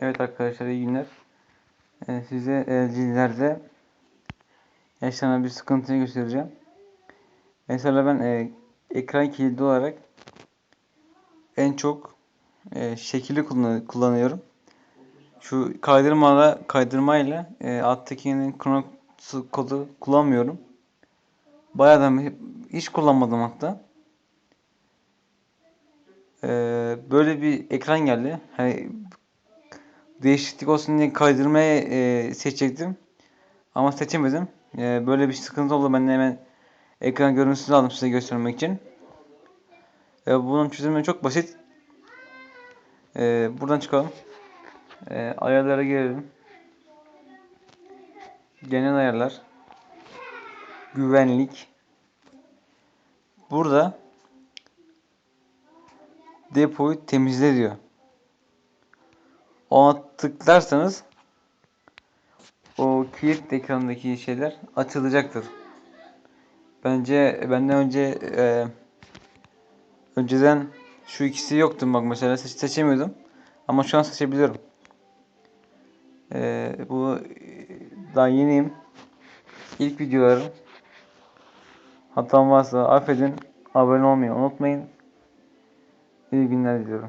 Evet arkadaşlar iyi günler. Ee, size LG'lerde yaşanan bir sıkıntıyı göstereceğim. Mesela ben e, ekran kilidi olarak en çok e, kullan- kullanıyorum. Şu kaydırmayla kaydırmayla e, alttakinin krono kodu kullanmıyorum. Bayağı da hiç kullanmadım hatta. Ee, böyle bir ekran geldi. Hani değişiklik olsun diye kaydırmayı e, seçecektim. Ama seçemedim. E, böyle bir sıkıntı oldu. Ben de hemen ekran görüntüsünü aldım size göstermek için. E, bunun çözümü çok basit. E, buradan çıkalım. E, ayarlara girelim. Genel ayarlar. Güvenlik. Burada depoyu temizle diyor. Ona tıklarsanız o kilit ekranındaki şeyler açılacaktır. Bence benden önce e, önceden şu ikisi yoktu bak mesela seç, seçemiyordum. Ama şu an seçebiliyorum. E, bu daha yeniyim. İlk videolarım. Hatam varsa affedin. Abone olmayı unutmayın. İyi günler diliyorum.